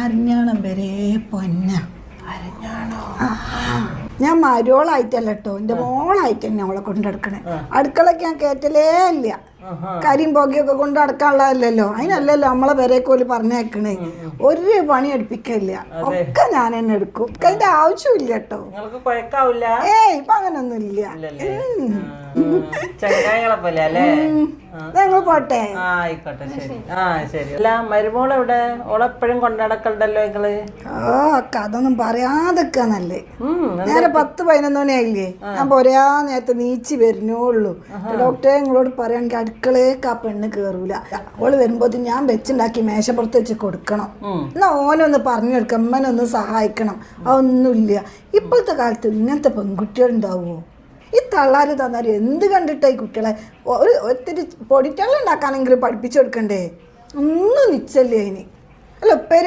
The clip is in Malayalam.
അരിഞ്ഞാണം വരെ പൊന്ന. ഞാൻ മരോളായിട്ടല്ല കേട്ടോ എന്റെ മോളായിട്ട് തന്നെ അവളെ കൊണ്ടടക്കണേ. അടുക്കളയ്ക്ക് ഞാൻ കേറ്റലേ ഇല്ല. കരിയും പുകയൊക്കെ കൊണ്ട് നടക്കാനുള്ളതല്ലല്ലോ. അതിനല്ലല്ലോ നമ്മളെ പെരേക്കോൽ പറഞ്ഞേക്കണേ. ഒരു പണി എടുപ്പിക്കില്ല ഒക്കെ ഞാൻ തന്നെ എടുക്കും. അതിന്റെ ആവശ്യമില്ല കേട്ടോ. ഏയ് ഇപ്പൊ അങ്ങനൊന്നും ഇല്ല ചങ്ങായികളെ അല്ലേ? ഞങ്ങൾ പോട്ടെ. ആയിക്കോട്ടെ ശരി. ആ ശരി. അല്ല മരുമോൾ എവിടെ? ഓളെപ്പോഴും കൊണ്ടടക്കണ്ടല്ലോ നിങ്ങൾ? ഓ അക്ക അതൊന്നും പറയാതൊക്കെ നല്ലേ നേരെ പത്ത് പതിനൊന്ന് മണിയായില്ലേ ഞാൻ ഒരാ നേരത്തെ നീച്ച് വരുന്നുള്ളൂ ഡോക്ടറെ നിങ്ങളോട് പറയാണെങ്കിൽ അടുക്കളേക്ക് ആ പെണ്ണ് കേറൂല. ഓൾ വരുമ്പോൾ ഞാൻ വെച്ചുണ്ടാക്കി മേശപ്പുറത്ത് വെച്ച് കൊടുക്കണം. എന്നാ ഓനൊന്ന് പറഞ്ഞു കൊടുക്കണം അമ്മനൊന്ന് സഹായിക്കണം. അതൊന്നുമില്ല. ഇപ്പോഴത്തെ കാലത്ത് ഇങ്ങനത്തെ പെൺകുട്ടികളുണ്ടാവുമോ? ഈ തള്ളാര് തന്നാലും എന്ത് കണ്ടിട്ടായി കുട്ടികളെ? ഒരു ഒത്തിരി പൊടിറ്റള്ള ഉണ്ടാക്കാനെങ്കിലും പഠിപ്പിച്ചു കൊടുക്കണ്ടേ? ഒന്നും നിച്ചല്ലേ അതിന്. അല്ല ഉപ്പേര്